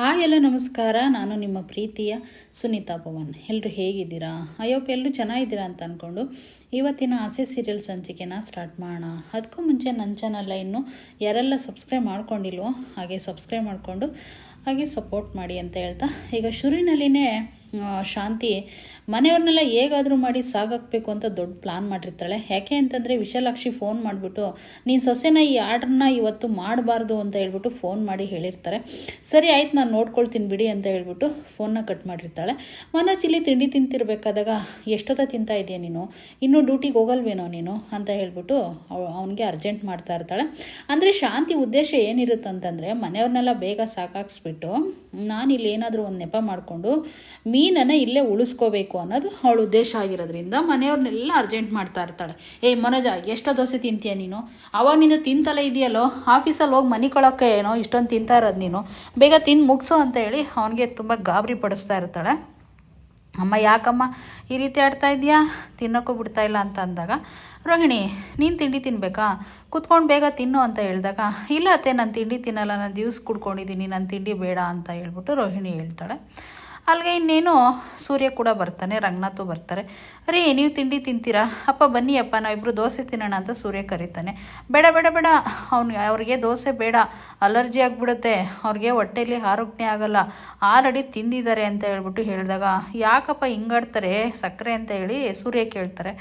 Hi ಎಲ್ಲ ನಮಸ್ಕಾರ, ನಾನು ನಿಮ್ಮ ಪ್ರೀತಿಯ ಸುನೀತಾ ಪವನ್ ಎಲ್ಲರೂ ಹೇಗಿದ್ದೀರಾ? ಅಯ್ಯೋಪ್ಪ ಎಲ್ಲರೂ ಚೆನ್ನಾಗಿದ್ದೀರಾ ಅಂತ ಅಂದ್ಕೊಂಡು ಇವತ್ತಿನ ಆಸೆ ಸೀರಿಯಲ್ ಸಂಚಿಕೆನ ಸ್ಟಾರ್ಟ್ ಮಾಡೋಣ. ಅದಕ್ಕೂ ಮುಂಚೆ ನನ್ನ ಚಾನಲ್ನ ಇನ್ನೂ ಯಾರೆಲ್ಲ ಸಬ್ಸ್ಕ್ರೈಬ್ ಮಾಡ್ಕೊಂಡಿಲ್ವೋ, ಹಾಗೆ ಸಬ್ಸ್ಕ್ರೈಬ್ ಮಾಡಿಕೊಂಡು ಹಾಗೆ ಸಪೋರ್ಟ್ ಮಾಡಿ ಅಂತ ಹೇಳ್ತಾ, ಈಗ ಶುರುವಿನಲ್ಲಿನೇ ಶಾಂತಿ, ಮನೆಯವ್ರನ್ನೆಲ್ಲ ಹೇಗಾದರೂ ಮಾಡಿ ಸಾಗಾಕಬೇಕು ಅಂತ ದೊಡ್ಡ ಪ್ಲಾನ್ ಮಾಡಿರ್ತಾಳೆ. ಯಾಕೆ ಅಂತಂದರೆ ವಿಶಾಲಾಕ್ಷಿ ಫೋನ್ ಮಾಡಿಬಿಟ್ಟು, ನೀನು ಸೊಸೆನ ಈ ಆರ್ಡ್ರನ್ನ ಇವತ್ತು ಮಾಡಬಾರ್ದು ಅಂತ ಹೇಳ್ಬಿಟ್ಟು ಫೋನ್ ಮಾಡಿ ಹೇಳಿರ್ತಾರೆ. ಸರಿ, ಆಯ್ತು, ನಾನು ನೋಡ್ಕೊಳ್ತೀನಿ ಬಿಡಿ ಅಂತ ಹೇಳ್ಬಿಟ್ಟು ಫೋನ್ನ ಕಟ್ ಮಾಡಿರ್ತಾಳೆ. ಮನೋಜ್, ಇಲ್ಲಿ ತಿಂಡಿ ತಿಂತಿರ್ಬೇಕಾದಾಗ ಎಷ್ಟೊತ್ತ ತಿಂತಾ ಇದೆಯಾ ನೀನು? ಇನ್ನೂ ಡ್ಯೂಟಿಗೆ ಹೋಗಲ್ವೇನೋ ನೀನು? ಅಂತ ಹೇಳ್ಬಿಟ್ಟು ಅವನಿಗೆ ಅರ್ಜೆಂಟ್ ಮಾಡ್ತಾ ಇರ್ತಾಳೆ. ಅಂದರೆ ಶಾಂತಿ ಉದ್ದೇಶ ಏನಿರುತ್ತಂತಂದರೆ ಮನೆಯವ್ರನ್ನೆಲ್ಲ ಬೇಗ ಸಾಕಾಕ್ಸ್ಬಿಟ್ಟು ಇಲ್ಲಿ ಏನಾದರೂ ಒಂದು ನೆಪ ಮಾಡಿಕೊಂಡು ಮೀನನ್ನು ಇಲ್ಲೇ ಉಳಿಸ್ಕೋಬೇಕು ಅನ್ನೋದು ಅವಳ ಉದ್ದೇಶ ಆಗಿರೋದ್ರಿಂದ ಮನೆಯವ್ರನ್ನೆಲ್ಲ ಅರ್ಜೆಂಟ್ ಮಾಡ್ತಾ ಇರ್ತಾಳೆ. ಏಯ್ ಮನೋಜ, ಎಷ್ಟೋ ದೋಸೆ ತಿಂತೀಯ ನೀನು? ಅವಾಗಿನಿಂದ ತಿಂತಲೇ ಇದೆಯಲ್ಲೋ? ಆಫೀಸಲ್ಲಿ ಹೋಗಿ ಮನೆ ಕೊಳಕ್ಕೆ ಏನೋ ಇಷ್ಟೊಂದು ತಿಂತಾ ಇರೋದು ನೀನು? ಬೇಗ ತಿಂದು ಮುಗಿಸು ಅಂತ ಹೇಳಿ ಅವನಿಗೆ ತುಂಬ ಗಾಬರಿ ಪಡಿಸ್ತಾ ಇರ್ತಾಳೆ. ಅಮ್ಮ, ಯಾಕಮ್ಮ ಈ ರೀತಿ ಆಡ್ತಾ ಇದೆಯಾ ತಿನ್ನೋಕ್ಕೂ ಬಿಡ್ತಾ ಇಲ್ಲ ಅಂತ ಅಂದಾಗ, ರೋಹಿಣಿ, ನೀನು ತಿಂಡಿ ತಿನ್ನಬೇಕಾ ಕುತ್ಕೊಂಡು ಬೇಗ ತಿನ್ನು ಅಂತ ಹೇಳಿದಾಗ, ಇಲ್ಲ ಅತ್ತೆ, ನಾನು ತಿಂಡಿ ತಿನ್ನಲ್ಲ, ನಾನು ಜ್ಯೂಸ್ ಕುಡ್ಕೊಂಡಿದ್ದೀನಿ, ನಾನು ತಿಂಡಿ ಬೇಡ ಅಂತ ಹೇಳ್ಬಿಟ್ಟು ರೋಹಿಣಿ ಹೇಳ್ತಾಳೆ. ಅಲ್ಲಿಗೆ ಇನ್ನೇನು ಸೂರ್ಯ ಕೂಡ ಬರ್ತಾನೆ ರಂಗನಾಥು ಬರ್ತಾರೆ. ಅರೇ, ನೀವು ತಿಂಡಿ ತಿಂತೀರಾ? ಅಪ್ಪ, ಬನ್ನಿ ಅಪ್ಪ ನಾವಿಬ್ಬರು ದೋಸೆ ತಿನ್ನೋಣ ಅಂತ ಸೂರ್ಯ ಕರೀತಾನೆ. ಬೇಡ ಬೇಡ ಬೇಡ. ಅವ್ನು, ಅವ್ರಿಗೆ ದೋಸೆ ಬೇಡ. ಅಲರ್ಜಿ ಆಗಿಬಿಡುತ್ತೆ. ಅವ್ರಿಗೆ ಹೊಟ್ಟೆಯಲ್ಲಿ ಆರೋಗ್ಯ ಆಗಲ್ಲ. ಆಲ್ರೆಡಿ ತಿಂದಿದ್ದಾರೆ ಅಂತ ಹೇಳ್ಬಿಟ್ಟು ಹೇಳಿದಾಗ, ಯಾಕಪ್ಪ ಹಿಂಗಾಡ್ತಾರೆ? ಸಕ್ಕರೆ ಅಂತ ಹೇಳಿ ಸೂರ್ಯ ಕೇಳ್ತಾರೆ.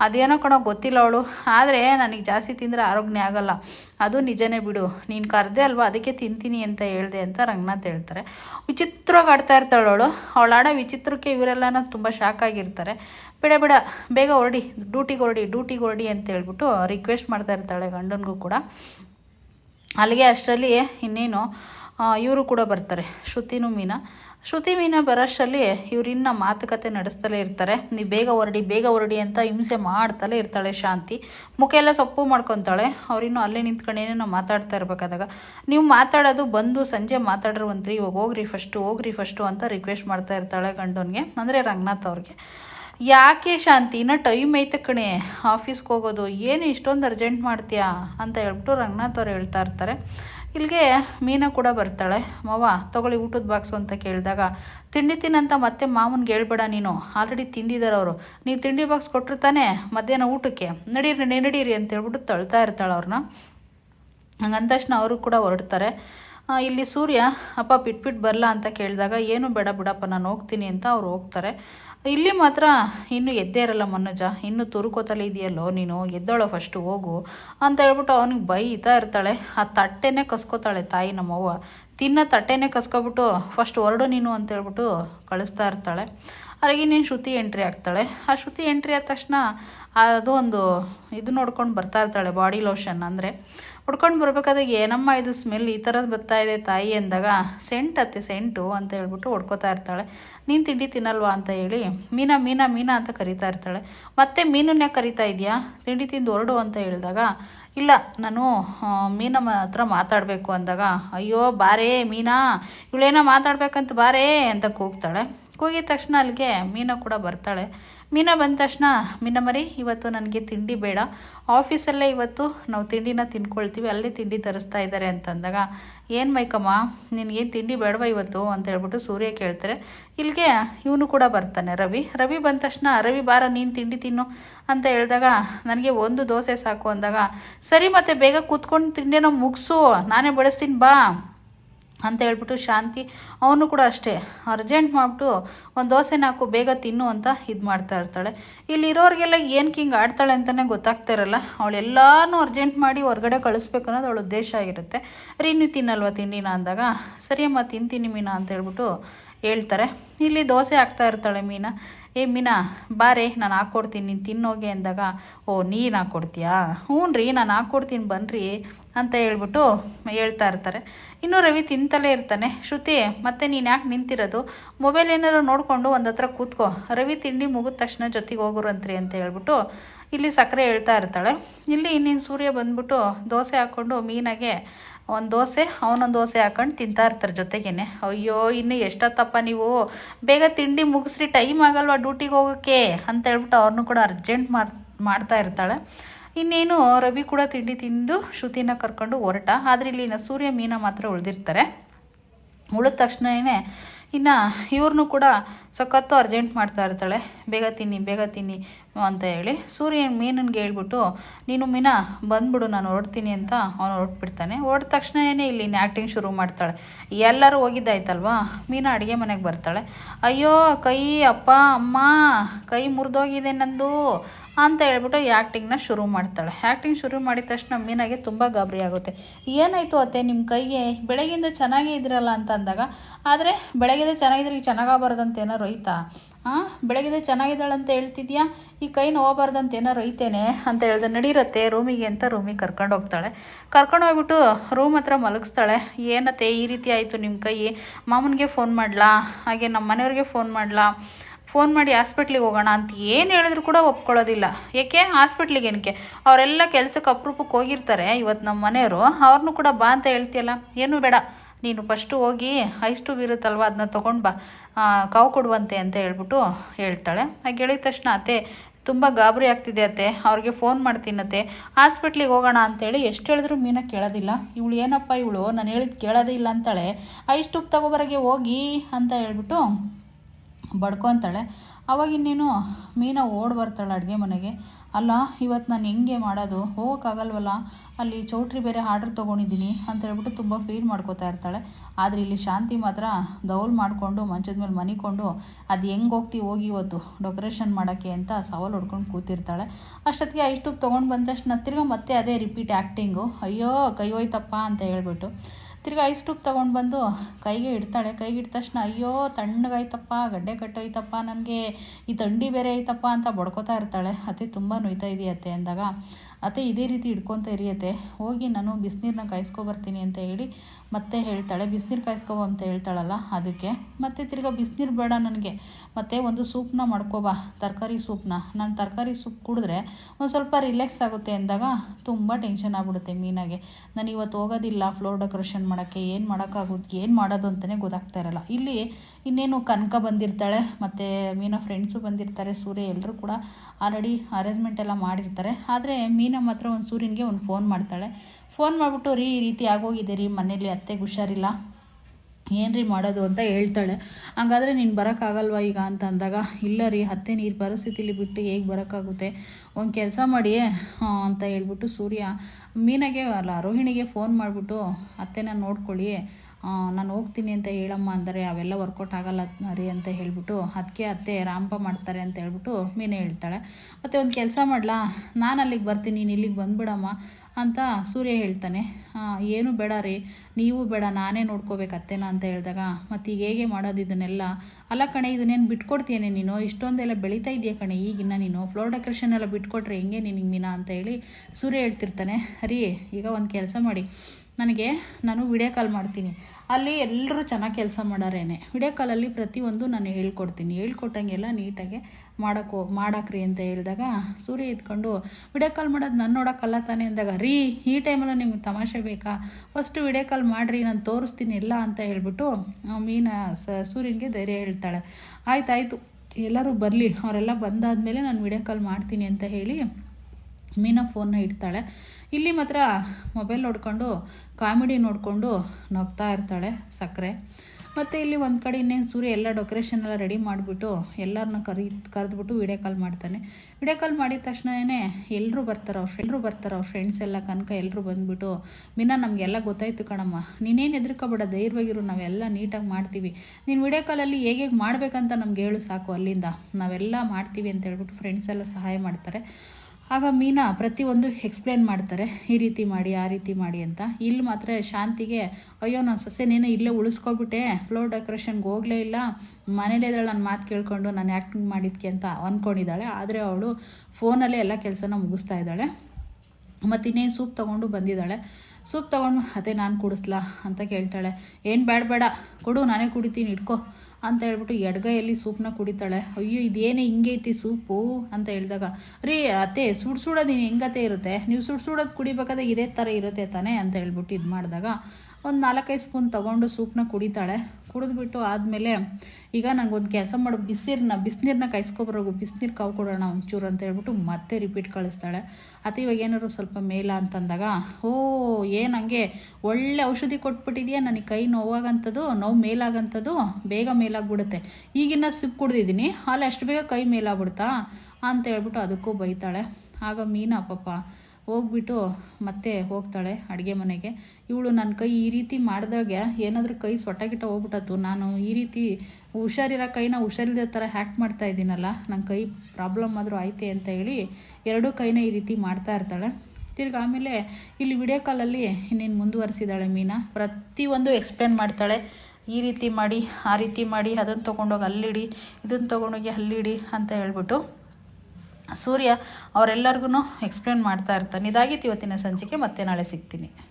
ಅದೇನೋ ಕಣೋ, ಗೊತ್ತಿಲ್ಲ ಅವಳು. ಆದರೆ ನನಗೆ ಜಾಸ್ತಿ ತಿಂದರೆ ಆರೋಗ್ಯ ಆಗಲ್ಲ. ಅದು ನಿಜನೇ ಬಿಡು. ನೀನು ಕರೆದೆ ಅಲ್ವಾ, ಅದಕ್ಕೆ ತಿಂತೀನಿ ಅಂತ ಹೇಳಿದೆ ಅಂತ ರಂಗನಾಥ್ ಹೇಳ್ತಾರೆ. ವಿಚಿತ್ರವಾಗಿ ಆಡ್ತಾ ಇರ್ತಾಳೆ ಅವಳು. ಅವಳು ಆಡೋ ವಿಚಿತ್ರಕ್ಕೆ ಇವರೆಲ್ಲನ ತುಂಬ ಶಾಕ್ ಆಗಿರ್ತಾರೆ. ಬಿಡ ಬಿಡ, ಬೇಗ ಹೊರಡಿ. ಡ್ಯೂಟಿಗೆ ಹೊರಡಿ ಡ್ಯೂಟಿಗೆ ಹೊರಡಿ ಅಂತ ಹೇಳ್ಬಿಟ್ಟು ರಿಕ್ವೆಸ್ಟ್ ಮಾಡ್ತಾ ಇರ್ತಾಳೆ ಗಂಡನಿಗೂ ಕೂಡ. ಅಲ್ಲಿಗೆ ಅಷ್ಟರಲ್ಲಿ ಇನ್ನೇನು ಇವರು ಕೂಡ ಬರ್ತಾರೆ. ಶ್ರುತಿನೂ ಮೀನಾ. ಶ್ರುತಿ ಮೀನಾ ಬರೋಷ್ಟರಲ್ಲಿ ಇವರಿನ್ನ ಮಾತುಕತೆ ನಡೆಸ್ತಲೇ ಇರ್ತಾರೆ. ನೀವು ಬೇಗ ಹೊರಡಿ ಬೇಗ ಹೊರಡಿ ಅಂತ ಹಿಂಸೆ ಮಾಡ್ತಲೇ ಇರ್ತಾಳೆ ಶಾಂತಿ. ಮುಖ ಎಲ್ಲ ಸೊಪ್ಪು ಮಾಡ್ಕೊತಾಳೆ. ಅವರಿನ್ನೂ ಅಲ್ಲೇ ನಿಂತ್ಕೊಂಡು ಏನೇನೋ ಮಾತಾಡ್ತಾ ಇರ್ಬೇಕಾದಾಗ, ನೀವು ಮಾತಾಡೋದು ಬಂದು ಸಂಜೆ ಮಾತಾಡಿರುವಂತ್ರಿ, ಇವಾಗ ಹೋಗ್ರಿ ಫಸ್ಟು ಹೋಗ್ರಿ ಫಸ್ಟು ಅಂತ ರಿಕ್ವೆಸ್ಟ್ ಮಾಡ್ತಾ ಇರ್ತಾಳೆ ಗಂಡನಿಗೆ, ಅಂದರೆ ರಂಗನಾಥ್ ಅವ್ರಿಗೆ. ಯಾಕೆ ಶಾಂತಿ? ಇನ್ನೂ ಟೈಮ್ ಐತೆ ಕಣೆ. ಆಫೀಸ್ಗೆ ಹೋಗೋದು. ಏನು ಇಷ್ಟೊಂದು ಅರ್ಜೆಂಟ್ ಮಾಡ್ತೀಯಾ ಅಂತ ಹೇಳ್ಬಿಟ್ಟು ರಂಗನಾಥ್ ಅವ್ರು ಹೇಳ್ತಾ ಇರ್ತಾರೆ. ಇಲ್ಲಿಗೆ ಮೀನಾ ಕೂಡ ಬರ್ತಾಳೆ. ಮವ ತಗೊಳ್ಳಿ ಊಟದ ಬಾಕ್ಸು ಅಂತ ಕೇಳಿದಾಗ, ತಿಂಡಿ ತಿನ್ನಂತ ಮತ್ತೆ ಮಾವನ್ಗೆ ಹೇಳ್ಬೇಡ ನೀನು. ಆಲ್ರೆಡಿ ತಿಂದಿದ್ದಾರೆ ಅವರು. ನೀವು ತಿಂಡಿ ಬಾಕ್ಸ್ ಕೊಟ್ಟಿರ್ತಾನೆ ಮಧ್ಯಾಹ್ನ ಊಟಕ್ಕೆ. ನಡೀರಿ ನಡೀರಿ ಅಂತ ಹೇಳ್ಬಿಟ್ಟು ತಳ್ತಾ ಇರ್ತಾಳೆ ಅವ್ರನ್ನ ಹಂಗಂದ ತಕ್ಷಣ ಅವರು ಕೂಡ ಹೊರಡ್ತಾರೆ. ಇಲ್ಲಿ ಸೂರ್ಯ, ಅಪ್ಪ ಬಿಟ್ಬಿಟ್ಟು ಬರಲ್ಲ ಅಂತ ಕೇಳಿದಾಗ, ಏನು ಬೇಡ ಬಿಡಪ್ಪ, ನಾನು ಹೋಗ್ತೀನಿ ಅಂತ ಅವ್ರು ಹೋಗ್ತಾರೆ. ಇಲ್ಲಿ ಮಾತ್ರ ಇನ್ನೂ ಎದ್ದೇ ಇರಲ್ಲ ಮನೋಜ, ಇನ್ನೂ ತುರುಕೋತಲೇ ಇದೆಯಲ್ಲೋ ನೀನು, ಎದ್ದೋಳೋ ಫಸ್ಟು ಹೋಗು ಅಂತ ಹೇಳ್ಬಿಟ್ಟು ಅವನಿಗೆ ಬೈತಾ ಇರ್ತಾಳೆ. ಆ ತಟ್ಟೆನೇ ಕಸ್ಕೋತಾಳೆ ತಾಯಿ ನಮ್ಮವ್ವ. ತಿನ್ನೋ ತಟ್ಟೆನೇ ಕಸ್ಕೊಬಿಟ್ಟು ಫಸ್ಟ್ ಹೊರಡು ನೀನು ಅಂತ ಹೇಳ್ಬಿಟ್ಟು ಕಳಿಸ್ತಾ ಇರ್ತಾಳೆ. ಅಲ್ಲಿಗೆ ನೀನು ಶ್ರುತಿ ಎಂಟ್ರಿ ಆಗ್ತಾಳೆ ಆ ಶ್ರುತಿ ಎಂಟ್ರಿ ಆದ ತಕ್ಷಣ ಅದು ಒಂದು ಇದು ನೋಡ್ಕೊಂಡು ಬರ್ತಾ ಇರ್ತಾಳೆ ಬಾಡಿ ಲೋಷನ್ ಅಂದರೆ. ಹೊಡ್ಕೊಂಡು ಬರ್ಬೇಕಾದ್ರೆ ಏನಮ್ಮ ಇದು ಸ್ಮೆಲ್ ಈ ಥರದ್ದು ಬರ್ತಾ ಇದೆ ತಾಯಿ ಅಂದಾಗ ಸೆಂಟ್ ಅತ್ತೆ ಸೆಂಟು ಅಂತ ಹೇಳ್ಬಿಟ್ಟು ಹೊಡ್ಕೋತಾ ಇರ್ತಾಳೆ. ನೀನು ತಿಂಡಿ ತಿನ್ನಲ್ವಾ? ಅಂತ ಹೇಳಿ, ಮೀನಾ ಮೀನಾ ಮೀನಾ ಅಂತ ಕರಿತಾ ಇರ್ತಾಳೆ. ಮತ್ತೆ ಮೀನನ್ನೇ ಕರಿತಾ ಇದೆಯಾ? ತಿಂಡಿ ತಿಂದು ಹೊರಡು ಅಂತ ಹೇಳಿದಾಗ, ಇಲ್ಲ, ನಾನು ಮೀನ ಮೀನಮ್ಮ ಹತ್ರ ಮಾತಾಡಬೇಕು ಅಂದಾಗ, ಅಯ್ಯೋ, ಬಾರೇ ಮೀನಾ, ಇವಳೇನೋ ಮಾತಾಡ್ಬೇಕಂತ ಬಾರೇ ಅಂತ ಕೂಗ್ತಾಳೆ. ಕೂಗಿದ ತಕ್ಷಣ ಅಲ್ಲಿಗೆ ಮೀನಾ ಕೂಡ ಬರ್ತಾಳೆ. ಮೀನಾ ಬಂದ ತಕ್ಷಣ, ಮೀನಾ ಮರಿ, ಇವತ್ತು ನನಗೆ ತಿಂಡಿ ಬೇಡ. ಆಫೀಸಲ್ಲೇ ಇವತ್ತು ನಾವು ತಿಂಡಿನ ತಿನ್ಕೊಳ್ತೀವಿ, ಅಲ್ಲೇ ತಿಂಡಿ ತರಿಸ್ತಾ ಇದ್ದಾರೆ ಅಂತಂದಾಗ, ಏನು ಮೈಕಮ್ಮ, ನಿನಗೇನು ತಿಂಡಿ ಬೇಡವಾ ಇವತ್ತು? ಅಂತ ಹೇಳ್ಬಿಟ್ಟು ಸೂರ್ಯ ಕೇಳ್ತಾರೆ. ಇಲ್ಲಿಗೆ ಇವನು ಕೂಡ ಬರ್ತಾನೆ, ರವಿ. ರವಿ ಬಂದ ತಕ್ಷಣ, ರವಿ ಬಾರ, ನೀನು ತಿಂಡಿ ತಿನ್ನು ಅಂತ ಹೇಳಿದಾಗ, ನನಗೆ ಒಂದು ದೋಸೆ ಸಾಕು ಅಂದಾಗ, ಸರಿ ಮತ್ತೆ ಬೇಗ ಕೂತ್ಕೊಂಡು ತಿಂಡಿನ ಮುಗಿಸು, ನಾನೇ ಬಡಿಸ್ತೀನಿ, ಬಾ. ಅಂತ ಹೇಳ್ಬಿಟ್ಟು ಶಾಂತಿ ಅವನು ಕೂಡ ಅಷ್ಟೇ. ಅರ್ಜೆಂಟ್ ಮಾಡಿಬಿಟ್ಟು ಒಂದು ದೋಸೆ ನಾಲ್ಕು ಬೇಗ ತಿನ್ನು ಅಂತ ಇದು ಮಾಡ್ತಾ ಇರ್ತಾಳೆ. ಇಲ್ಲಿರೋರಿಗೆಲ್ಲ ಏನು ಹಿಂಗೆ ಆಡ್ತಾಳೆ ಅಂತಲೇ ಗೊತ್ತಾಗ್ತಾ ಇರಲ್ಲ. ಅವಳೆಲ್ಲನೂ ಅರ್ಜೆಂಟ್ ಮಾಡಿ ಹೊರಗಡೆ ಕಳಿಸ್ಬೇಕು ಅನ್ನೋದು ಅವಳ ಉದ್ದೇಶ ಆಗಿರುತ್ತೆ. ರೀ, ನೀವು ತಿನ್ನಲ್ವಾ ತಿಂಡಿನ ಅಂದಾಗ? ಸರಿಯಮ್ಮ, ತಿಂತೀನಿ ಮೀನಾ ಅಂತ ಹೇಳ್ಬಿಟ್ಟು ಹೇಳ್ತಾರೆ. ಇಲ್ಲಿ ದೋಸೆ ಹಾಕ್ತಾ ಇರ್ತಾಳೆ ಮೀನಾ. ಏ ಮೀನಾ, ಬಾರೆ, ನಾನು ಹಾಕ್ಕೊಡ್ತೀನಿ ನೀನು ತಿನ್ನೋಗೆ ಅಂದಾಗ, ಓ, ನೀನು ಹಾಕ್ಕೊಡ್ತೀಯಾ ಹ್ಞೂ ರೀ ನಾನು ಹಾಕ್ಕೊಡ್ತೀನಿ ಬನ್ನಿರಿ ಅಂತ ಹೇಳ್ಬಿಟ್ಟು ಹೇಳ್ತಾ ಇರ್ತಾರೆ. ಇನ್ನೂ ರವಿ ತಿಂತಲೇ ಇರ್ತಾನೆ. ಶ್ರುತಿ, ಮತ್ತೆ ನೀನು ಯಾಕೆ ನಿಂತಿರೋದು? ಮೊಬೈಲ್ ಏನಾರು ನೋಡಿಕೊಂಡು ಒಂದು ಹತ್ರ ಕೂತ್ಕೋ. ರವಿ ತಿಂಡಿ ಮುಗಿದ ತಕ್ಷಣ ಜೊತೆಗೆ ಹೋಗುರಂತ್ರಿ ಅಂತ ಹೇಳ್ಬಿಟ್ಟು ಇಲ್ಲಿ ಸಕ್ಕರೆ ಹೇಳ್ತಾ ಇರ್ತಾಳೆ. ಇಲ್ಲಿ ಇನ್ನೇನು ಸೂರ್ಯ ಬಂದ್ಬಿಟ್ಟು ದೋಸೆ ಹಾಕ್ಕೊಂಡು ಮೀನಾಗೆ ಒಂದು ದೋಸೆ, ಅವನೊಂದು ದೋಸೆ ಹಾಕೊಂಡು ತಿಂತಾ ಇರ್ತಾರೆ ಜೊತೆಗೇನೆ. ಅಯ್ಯೋ, ಇನ್ನು ಎಷ್ಟೊತ್ತಪ್ಪ ನೀವು? ಬೇಗ ತಿಂಡಿ ಮುಗಿಸ್ರಿ, ಟೈಮ್ ಆಗಲ್ವಾ ಡ್ಯೂಟಿಗೆ ಹೋಗೋಕ್ಕೆ? ಅಂತ ಹೇಳ್ಬಿಟ್ಟು ಅವ್ರನ್ನೂ ಕೂಡ ಅರ್ಜೆಂಟ್ ಮಾಡಿ, ಮಾಡ್ತಾ ಇರ್ತಾಳೆ. ಇನ್ನೇನು, ರವಿ ಕೂಡ ತಿಂಡಿ ತಿಂದು ಶ್ರುತಿನ ಕರ್ಕೊಂಡು ಹೊರಟ. ಆದರೆ ಇಲ್ಲಿನ ಸೂರ್ಯ ಮೀನ ಮಾತ್ರ ಉಳಿದಿರ್ತಾರೆ. ಉಳಿದ ತಕ್ಷಣವೇ ಇನ್ನು ಇವ್ರನ್ನೂ ಕೂಡ ಸಖತ್ತು ಅರ್ಜೆಂಟ್ ಮಾಡ್ತಾ ಇರ್ತಾಳೆ. ಬೇಗ ತಿನ್ನಿ ಬೇಗ ತಿನ್ನಿ ಅಂತ ಹೇಳಿ ಸೂರ್ಯ ಮೀನನ್ಗೆ ಹೇಳ್ಬಿಟ್ಟು, ನೀನು ಮೀನಾ, ಬಂದ್ಬಿಡು, ನಾನು ಹೊರಡ್ತೀನಿ ಅಂತ ಅವನು ಹೊರಟ್ಬಿಡ್ತಾನೆ. ಹೊರಟ ಏನೇ ಇಲ್ಲಿ ಆ್ಯಕ್ಟಿಂಗ್ ಶುರು ಮಾಡ್ತಾಳೆ. ಎಲ್ಲರೂ ಹೋಗಿದ್ದಾಯ್ತಲ್ವಾ? ಮೀನಾ ಅಡುಗೆ ಮನೆಗೆ ಬರ್ತಾಳೆ. ಅಯ್ಯೋ, ಕೈ, ಅಪ್ಪ, ಅಮ್ಮ, ಕೈ ಮುರಿದೋಗಿದೆ ನಂದು ಅಂತ ಹೇಳ್ಬಿಟ್ಟು ಈ ಆ್ಯಕ್ಟಿಂಗ್ನ ಶುರು ಮಾಡ್ತಾಳೆ. ಆ್ಯಕ್ಟಿಂಗ್ ಶುರು ಮಾಡಿದ ತಕ್ಷಣ ಮೀನಾಗೆ ತುಂಬ ಗಾಬರಿ ಆಗುತ್ತೆ. ಏನಾಯಿತು ಅತ್ತೆ ನಿಮ್ಮ ಕೈಗೆ? ಬೆಳಗಿಂದ ಚೆನ್ನಾಗೇ ಇದ್ರಲ್ಲ ಅಂತ ಅಂದಾಗ, ಆದರೆ ಬೆಳಗ್ಗೆ ಚೆನ್ನಾಗಿದ್ರೆ ಈಗ ಚೆನ್ನಾಗಾಗಬಾರ್ದಂತ ಏನಾರು ಐತಾ ಹಾಂ ಚೆನ್ನಾಗಿದ್ದಾಳೆ ಚೆನ್ನಾಗಿದ್ದಾಳಂತ ಹೇಳ್ತಿದ್ಯಾ? ಈ ಕೈ ನೋವಬಾರ್ದಂತ ಏನಾರು ಐತೇನೆ? ಅಂತ ಹೇಳ್ದೆ, ನಡೀರತ್ತೆ, ರೂಮಿಗೆ ಅಂತ ರೂಮಿಗೆ ಕರ್ಕೊಂಡು ಹೋಗ್ತಾಳೆ. ಕರ್ಕೊಂಡು ಹೋಗ್ಬಿಟ್ಟು ರೂಮ್ ಹತ್ರ ಮಲಗಿಸ್ತಾಳೆ. ಏನತ್ತೆ, ಈ ರೀತಿ ಆಯಿತು ನಿಮ್ಮ ಕೈ? ಮಾಮನಿಗೆ ಫೋನ್ ಮಾಡಲಾ? ಹಾಗೆ ನಮ್ಮ ಮನೆಯವ್ರಿಗೆ ಫೋನ್ ಮಾಡಲಾ? ಫೋನ್ ಮಾಡಿ ಹಾಸ್ಪಿಟ್ಲಿಗೆ ಹೋಗೋಣ ಅಂತ ಏನು ಹೇಳಿದ್ರು ಕೂಡ ಒಪ್ಕೊಳ್ಳೋದಿಲ್ಲ. ಏಕೆ ಹಾಸ್ಪಿಟ್ಲಿಗೆ ಏನಕ್ಕೆ? ಅವರೆಲ್ಲ ಕೆಲಸಕ್ಕೆ ಅಪ್ರೂಪಕ್ಕೆ ಹೋಗಿರ್ತಾರೆ ಇವತ್ತು ನಮ್ಮ ಮನೆಯವರು. ಅವ್ರನ್ನೂ ಕೂಡ ಬಾ ಅಂತ ಹೇಳ್ತೀಯಲ್ಲ. ಏನೂ ಬೇಡ. ನೀನು ಫಸ್ಟು ಹೋಗಿ ಐಸ್ಟು ಬೀರುತ್ತಲ್ವ ಅದನ್ನ ತೊಗೊಂಡು ಬಾ. ಕಾವು ಕೊಡುವಂತೆ ಅಂತ ಹೇಳ್ಬಿಟ್ಟು ಹೇಳ್ತಾಳೆ. ಹಾಗೆ ಹೇಳಿದ ತಕ್ಷಣ, ಅತ್ತೆ, ತುಂಬ ಗಾಬರಿ ಆಗ್ತಿದೆ ಅತ್ತೆ, ಅವ್ರಿಗೆ ಫೋನ್ ಮಾಡ್ತೀನತ್ತೆ ಹಾಸ್ಪಿಟ್ಲಿಗೆ ಹೋಗೋಣ ಅಂತೇಳಿ ಎಷ್ಟು ಹೇಳಿದ್ರು ಮೀನ ಕೇಳೋದಿಲ್ಲ. ಇವಳು ಏನಪ್ಪ ಇವಳು? ನಾನು ಹೇಳಿದ್ ಕೇಳೋದೇ ಇಲ್ಲ ಅಂತಾಳೆ. ಐಸ್ ತಗೊಬರಗೆ ತಗೋಬರಗೆ ಹೋಗಿ ಅಂತ ಹೇಳ್ಬಿಟ್ಟು ಬಡ್ಕೊತಾಳೆ. ಅವಾಗ ಇನ್ನೇನು ಮೀನ ಓಡ್ ಬರ್ತಾಳೆ ಅಡುಗೆ ಮನೆಗೆ. ಅಲ್ಲ ಇವತ್ತು ನಾನು ಹೆಂಗೆ ಮಾಡೋದು? ಹೋಗೋಕ್ಕಾಗಲ್ವಲ್ಲ? ಅಲ್ಲಿ ಚೌಟ್ರಿ ಬೇರೆ ಆರ್ಡ್ರ್ ತೊಗೊಂಡಿದ್ದೀನಿ ಅಂತ ಹೇಳ್ಬಿಟ್ಟು ತುಂಬ ಫೀಲ್ ಮಾಡ್ಕೋತಾ ಇರ್ತಾಳೆ. ಆದರೆ ಇಲ್ಲಿ ಶಾಂತಿ ಮಾತ್ರ ದೌಲ್ ಮಾಡಿಕೊಂಡು, ಮಂಚದ ಮೇಲೆ ಮನಿಕೊಂಡು, ಅದು ಹೆಂಗೆ ಹೋಗ್ತಿ ಹೋಗಿ ಇವತ್ತು? ಡೆಕೋರೇಷನ್ ಮಾಡೋಕ್ಕೆ ಅಂತ ಸವಾಲು ಹೊಡ್ಕೊಂಡು ಕೂತಿರ್ತಾಳೆ. ಅಷ್ಟೊತ್ತಿಗೆ ಇಷ್ಟು ತೊಗೊಂಡು ಬಂದ ತಕ್ಷಣ ತಿರ್ಗಾ ಮತ್ತೆ ಅದೇ ರಿಪೀಟ್ ಆ್ಯಕ್ಟಿಂಗು ಅಯ್ಯೋ ಕೈ ಹೋಯ್ತಪ್ಪ ಅಂತ ಹೇಳ್ಬಿಟ್ಟು. ತಿರ್ಗಿ ಐಸ್ ಟ್ಯೂಬ್ ತೊಗೊಂಡು ಬಂದು ಕೈಗೆ ಇಡ್ತಾಳೆ. ಕೈಗೆ ಇಟ್ಟ ತಕ್ಷಣ, ಅಯ್ಯೋ, ತಣ್ಣಗಾಯ್ತಪ್ಪ, ಗಡ್ಡೆ ಕಟ್ಟೋಯ್ತಪ್ಪ, ನನಗೆ ಈ ಥಂಡಿ ಬೇರೆ ಐತಪ್ಪ ಅಂತ ಬಡ್ಕೋತಾ ಇರ್ತಾಳೆ. ಅತ್ತೆ ತುಂಬ ನೋಯ್ತಾ ಇದೆಯತ್ತೆ ಅಂದಾಗ. ಅತ್ತೆ ಇದೇ ರೀತಿ ಹಿಡ್ಕೊತ ಇರಿಯತ್ತೆ. ಹೋಗಿ ನಾನು ಬಿಸಿನೀರನ್ನ ಕಾಯಿಸ್ಕೊಬರ್ತೀನಿ ಅಂತ ಹೇಳಿ ಮತ್ತೆ ಹೇಳ್ತಾಳೆ. ಬಿಸಿನೀರು ಕಾಯಿಸ್ಕೊಬ ಅಂತ ಹೇಳ್ತಾಳಲ್ಲ ಅದಕ್ಕೆ. ಮತ್ತೆ ತಿರ್ಗಾ ಬಿಸಿನೀರು ಬೇಡ ನನಗೆ. ಮತ್ತೆ ಒಂದು ಸೂಪ್ನ ಮಾಡ್ಕೊಬಾ ತರಕಾರಿ ಸೂಪ್ನ. ನಾನು ತರಕಾರಿ ಸೂಪ್ ಕುಡಿದ್ರೆ ಒಂದು ಸ್ವಲ್ಪ ರಿಲ್ಯಾಕ್ಸ್ ಆಗುತ್ತೆ ಅಂದಾಗ ತುಂಬ ಟೆನ್ಷನ್ ಆಗ್ಬಿಡುತ್ತೆ ಮೀನಾಗೆ. ನಾನು ಇವತ್ತು ಹೋಗೋದಿಲ್ಲ ಫ್ಲೋರ್ ಡೆಕೋರೇಷನ್ ಮಾಡೋಕ್ಕೆ. ಏನು ಮಾಡೋಕ್ಕಾಗುತ್ತೆ ಏನು ಮಾಡೋದು ಅಂತಲೇ ಗೊತ್ತಾಗ್ತಾ ಇರಲ್ಲ. ಇಲ್ಲಿ ಇನ್ನೇನು ಕನಕ ಬಂದಿರ್ತಾಳೆ, ಮತ್ತು ಮೀನಾ ಫ್ರೆಂಡ್ಸು ಬಂದಿರ್ತಾರೆ, ಸೂರ್ಯ ಎಲ್ಲರೂ ಕೂಡ ಆಲ್ರೆಡಿ ಅರೇಂಜ್ಮೆಂಟ್ ಎಲ್ಲ ಮಾಡಿರ್ತಾರೆ. ಆದರೆ ಮೀನಾ ಮಾತ್ರ ಒಂದು ಸೂರ್ಯನಿಗೆ ಒಂದು ಫೋನ್ ಮಾಡ್ತಾಳೆ. ಫೋನ್ ಮಾಡಿಬಿಟ್ಟು, ರೀ, ಈ ರೀತಿ ಆಗೋಗಿದೆ ರೀ ಮನೇಲಿ ಅತ್ತೆಗೆ ಹುಷಾರಿಲ್ಲ. ಏನು ರೀ ಮಾಡೋದು? ಅಂತ ಹೇಳ್ತಾಳೆ. ಹಂಗಾದ್ರೆ ನೀನು ಬರೋಕ್ಕಾಗಲ್ವಾ ಈಗ? ಅಂತ ಅಂದಾಗ, ಇಲ್ಲ ರೀ, ಅತ್ತೆ ನೀರು ಪರಿಸ್ಥಿತಿಲಿ ಬಿಟ್ಟು ಹೇಗೆ ಬರೋಕ್ಕಾಗುತ್ತೆ ಒಂದು ಕೆಲಸ ಮಾಡಿ ಅಂತ ಹೇಳ್ಬಿಟ್ಟು ಸೂರ್ಯ ಮೀನಾಗೆ, ಅಲ್ಲ, ರೋಹಿಣಿಗೆ ಫೋನ್ ಮಾಡಿಬಿಟ್ಟು, ಅತ್ತೆನ ನೋಡ್ಕೊಳ್ಳಿ ನಾನು ಹೋಗ್ತೀನಿ ಅಂತ ಹೇಳಮ್ಮ ಅಂದರೆ ಅವೆಲ್ಲ ವರ್ಕೌಟ್ ಆಗಲ್ಲ ರೀ ಅಂತ ಹೇಳಿಬಿಟ್ಟು ಅದಕ್ಕೆ ಅತ್ತೆ ರಾಂಪ ಮಾಡ್ತಾರೆ ಅಂತ ಹೇಳ್ಬಿಟ್ಟು ಮೀನೇ ಹೇಳ್ತಾಳೆ. ಮತ್ತು ಒಂದು ಕೆಲಸ ಮಾಡಲಾ? ನಾನು ಅಲ್ಲಿಗೆ ಬರ್ತೀನಿ ನೀನು ಇಲ್ಲಿಗೆ ಬಂದುಬಿಡಮ್ಮ ಅಂತ ಸೂರ್ಯ ಹೇಳ್ತಾನೆ. "ಆ, ಏನು ಬೇಡ ರೀ ನೀವು ಬೇಡ ನಾನೇ ನೋಡ್ಕೋಬೇಕು ಅತ್ತೆನ ಅಂತ ಹೇಳಿದಾಗ ಮತ್ತು ಈಗ ಹೇಗೆ ಮಾಡೋದು ಇದನ್ನೆಲ್ಲ? ಅಲ್ಲ ಕಣೆ ಇದನ್ನೇನು ಬಿಟ್ಕೊಡ್ತೀಯೇನೆ ನೀನು? ಇಷ್ಟೊಂದೆಲ್ಲ ಬೆಳೀತಾ ಇದೆಯಾ ಕಣೆ ಈಗಿನ್ನ ನೀನು? ಫ್ಲೋರ್ ಡೆಕೋರೇಷನ್ ಎಲ್ಲ ಬಿಟ್ಕೊಟ್ರೆ ಹೆಂಗೆ ನಿನಗೆ ಮೀನಾ ಅಂತ ಹೇಳಿ ಸೂರ್ಯ ಹೇಳ್ತಿರ್ತಾನೆ. ರೀ ಈಗ ಒಂದು ಕೆಲಸ ಮಾಡಿ. ನನಗೆ ನಾನು ವಿಡಿಯೋ ಕಾಲ್ ಮಾಡ್ತೀನಿ. ಅಲ್ಲಿ ಎಲ್ಲರೂ ಚೆನ್ನಾಗಿ ಕೆಲಸ ಮಾಡೋರೇನೆ. ವಿಡಿಯೋ ಕಾಲಲ್ಲಿ ಪ್ರತಿಯೊಂದು ನಾನು ಹೇಳ್ಕೊಡ್ತೀನಿ. ಹೇಳ್ಕೊಟ್ಟಂಗೆಲ್ಲ ನೀಟಾಗಿ ಮಾಡೋಕ್ಕೋ ಮಾಡಾಕ್ರಿ ಅಂತ ಹೇಳಿದಾಗ ಸೂರ್ಯ ಇದ್ಕೊಂಡು ವಿಡಿಯೋ ಕಾಲ್ ಮಾಡೋದು ನಾನು ನೋಡೋಕ್ಕಲ್ಲ ತಾನೆ? ಅಂದಾಗ, ರೀ, ಈ ಟೈಮಲ್ಲಿ ನಿಮ್ಗೆ ತಮಾಷೆ ಬೇಕಾ? ಫಸ್ಟು ವಿಡಿಯೋ ಕಾಲ್ ಮಾಡಿರಿ, ನಾನು ತೋರಿಸ್ತೀನಿ ಎಲ್ಲ ಅಂತ ಹೇಳ್ಬಿಟ್ಟು ಮೀನ ಸ, ಸೂರ್ಯನಿಗೆ ಧೈರ್ಯ ಹೇಳ್ತಾಳೆ. ಆಯ್ತಾಯ್ತು, ಎಲ್ಲರೂ ಬರಲಿ. ಅವರೆಲ್ಲ ಬಂದಾದಮೇಲೆ ನಾನು ವಿಡಿಯೋ ಕಾಲ್ ಮಾಡ್ತೀನಿ ಅಂತ ಹೇಳಿ ಮೀನಾ ಫೋನ್ನ ಇಡ್ತಾಳೆ. ಇಲ್ಲಿ ಮಾತ್ರ ಮೊಬೈಲ್ ನೋಡಿಕೊಂಡು, ಕಾಮಿಡಿ ನೋಡಿಕೊಂಡು ನಗ್ತಾ ಇರ್ತಾಳೆ ಸಕ್ಕರೆ. ಮತ್ತು ಇಲ್ಲಿ ಒಂದು ಕಡೆ ಇನ್ನೇನು ಸೂರ್ಯ ಎಲ್ಲ ಡೆಕೋರೇಷನ್ ಎಲ್ಲ ರೆಡಿ ಮಾಡಿಬಿಟ್ಟು ಎಲ್ಲರನ್ನ ಕರಿ, ಕರೆದ್ಬಿಟ್ಟು ವಿಡಿಯೋ ಕಾಲ್ ಮಾಡ್ತಾನೆ. ವಿಡಿಯೋ ಕಾಲ್ ಮಾಡಿದ ತಕ್ಷಣವೇ ಎಲ್ಲರೂ ಬರ್ತಾರೆ ಅವ್ರು ಎಲ್ಲರೂ ಬರ್ತಾರೆ ಅವ್ರ ಫ್ರೆಂಡ್ಸ್ ಎಲ್ಲ ಕನಕ ಎಲ್ಲರೂ ಬಂದುಬಿಟ್ಟು, ಮಿನ, ನಮಗೆಲ್ಲ ಗೊತ್ತಾಯ್ತು ಕಣಮ್ಮ. ನೀನೇನು ಹೆದರ್ಕೋಬೇಡ, ಧೈರ್ಯವಾಗಿರು, ನಾವೆಲ್ಲ ನೀಟಾಗಿ ಮಾಡ್ತೀವಿ. ನೀನು ವಿಡಿಯೋ ಕಾಲಲ್ಲಿ ಹೇಗೆ ಹೇಗೆ ಮಾಡಬೇಕಂತ ನಮ್ಗೆ ಹೇಳು ಸಾಕು ಅಲ್ಲಿಂದ. ನಾವೆಲ್ಲ ಮಾಡ್ತೀವಿ ಅಂತ ಹೇಳ್ಬಿಟ್ಟು ಫ್ರೆಂಡ್ಸ್ ಎಲ್ಲ ಸಹಾಯ ಮಾಡ್ತಾರೆ. ಆಗ ಮೀನಾ ಪ್ರತಿಯೊಂದು ಎಕ್ಸ್ಪ್ಲೇನ್ ಮಾಡ್ತಾರೆ, ಈ ರೀತಿ ಮಾಡಿ, ಆ ರೀತಿ ಮಾಡಿ ಅಂತ. ಇಲ್ಲಿ ಮಾತ್ರ ಶಾಂತಿಗೆ, ಅಯ್ಯೋ ನಾನು ಸೊಸೆನೇನೋ ಇಲ್ಲೇ ಉಳಿಸ್ಕೊಬಿಟ್ಟೆ ಫ್ಲೋರ್ ಡೆಕೋರೇಷನ್ಗೆ ಹೋಗಲೇ ಇಲ್ಲ, ಮನೇಲೇ ಇದ್ದಾಳೆ ನನ್ನ ಮಾತು ಕೇಳ್ಕೊಂಡು ನಾನು ಆ್ಯಕ್ಟಿಂಗ್ ಮಾಡಿದ್ಕೆ ಅಂತ ಅಂದ್ಕೊಂಡಿದ್ದಾಳೆ ಆದರೆ ಅವಳು ಫೋನಲ್ಲೇ ಎಲ್ಲ ಕೆಲಸನ ಮುಗಿಸ್ತಾ ಇದ್ದಾಳೆ. ಮತ್ತು ಇನ್ನೇನು ಸೂಪ್ ತೊಗೊಂಡು ಬಂದಿದ್ದಾಳೆ. ಸೂಪ್ ತೊಗೊಂಡು, ಅದೇ ನಾನು ಕುಡಿಸ್ಲಾ ಅಂತ ಕೇಳ್ತಾಳೆ. ಏನು ಬೇಡ ಬೇಡ, ಕೊಡು, ನಾನೇ ಕುಡಿತೀನಿ, ಇಟ್ಕೋ. ಅಂತ ಹೇಳ್ಬಿಟ್ಟು ಎಡಗೈಯಲ್ಲಿ ಸೂಪ್ನ ಕುಡಿತಾಳೆ. ಅಯ್ಯೋ, ಇದೇನೇ ಹಿಂಗೈತಿ ಸೂಪು ಅಂತ ಹೇಳಿದಾಗ, ರೀ ಅತ್ತೆ, ಸುಡ್ ಸುಡೋದು ನೀನು ಹೆಂಗತೆ ಇರುತ್ತೆ? ನೀವು ಸುಡ್ ಸುಡೋದು ಕುಡಿಬೇಕಾದ್ರೆ ಇದೇ ಥರ ಇರುತ್ತೆ ತಾನೇ? ಅಂತ ಹೇಳ್ಬಿಟ್ಟು ಇದು ಮಾಡಿದಾಗ, ಒಂದು ನಾಲ್ಕೈದು ಸ್ಪೂನ್ ತೊಗೊಂಡು ಸೂಪ್ನ ಕುಡಿತಾಳೆ. ಕುಡಿದ್ಬಿಟ್ಟು ಆದಮೇಲೆ, ಈಗ ನಂಗೊಂದು ಕೆಲಸ ಮಾಡು ಬಿಸಿನೀರನ್ನ ಬಿಸಿನೀರನ್ನ ಕಾಯಿಸ್ಕೊಬರೋಗು ಬಿಸಿನೀರು ಕಾವು ಕೊಡೋಣ ಒಂಚೂರು ಅಂತ ಹೇಳ್ಬಿಟ್ಟು ಮತ್ತೆ ರಿಪೀಟ್ ಕಳಿಸ್ತಾಳೆ. ಅಥವಾ ಇವಾಗ ಏನಾದ್ರು ಸ್ವಲ್ಪ ಮೇಲ ಅಂತಂದಾಗ, ಓ, ಏನು ಹಂಗೆ? ಒಳ್ಳೆ ಔಷಧಿ ಕೊಟ್ಬಿಟ್ಟಿದೆಯಾ? ನನಗೆ ಕೈ ನೋವಾಗಂಥದ್ದು ನೋವು ಮೇಲಾಗಂಥದ್ದು ಬೇಗ ಮೇಲಾಗ್ಬಿಡುತ್ತೆ. ಈಗಿನ ಸಿಪ್ ಕುಡ್ದಿದ್ದೀನಿ. ಅಲ್ಲಿ ಅಷ್ಟು ಬೇಗ ಕೈ ಮೇಲಾಗ್ಬಿಡ್ತಾ? ಅಂತ ಹೇಳ್ಬಿಟ್ಟು ಅದಕ್ಕೂ ಬೈತಾಳೆ. ಆಗ ಮೀನಾ ಪಾಪ ಹೋಗ್ಬಿಟ್ಟು ಮತ್ತೆ ಹೋಗ್ತಾಳೆ ಅಡುಗೆ ಮನೆಗೆ. ಇವಳು ನನ್ನ ಕೈ ಈ ರೀತಿ ಮಾಡಿದಾಗ ಏನಾದರೂ ಕೈ ಸೊಟ್ಟಾಗಿಟ್ಟ ಹೋಗ್ಬಿಟ್ಟತ್ತು ನಾನು ಈ ರೀತಿ ಹುಷಾರಿರೋ ಕೈನ ಹುಷಾರಿಲ್ಲದ ಥರ ಹ್ಯಾಕ್ ಮಾಡ್ತಾ ಇದ್ದೀನಲ್ಲ ನನ್ನ ಕೈ ಪ್ರಾಬ್ಲಮ್ ಆದರೂ ಐತೆ ಅಂತ ಹೇಳಿ ಎರಡೂ ಕೈನ ಈ ರೀತಿ ಮಾಡ್ತಾ ಇರ್ತಾಳೆ. ತಿರ್ಗಿ ಆಮೇಲೆ ಇಲ್ಲಿ ವಿಡಿಯೋ ಕಾಲಲ್ಲಿ ಇನ್ನೇನು ಮುಂದುವರಿಸಿದಾಳೆ ಮೀನಾ. ಪ್ರತಿಯೊಂದು ಎಕ್ಸ್ಪ್ಲೇನ್ ಮಾಡ್ತಾಳೆ. ಈ ರೀತಿ ಮಾಡಿ, ಆ ರೀತಿ ಮಾಡಿ, ಅದನ್ನು ತೊಗೊಂಡೋಗಿ ಅಲ್ಲಿಡಿ, ಇದನ್ನು ತೊಗೊಂಡೋಗಿ ಅಲ್ಲಿಡಿ ಅಂತ ಹೇಳ್ಬಿಟ್ಟು ಸೂರ್ಯ ಅವರೆಲ್ಲರಿಗೂ ಎಕ್ಸ್ಪ್ಲೇನ್ ಮಾಡ್ತಾ ಇರ್ತಾನೆ. ಇದಾಗಿತ್ತು ಇವತ್ತಿನ ಸಂಚಿಕೆ. ಮತ್ತೆ ನಾಳೆ ಸಿಗ್ತೀನಿ.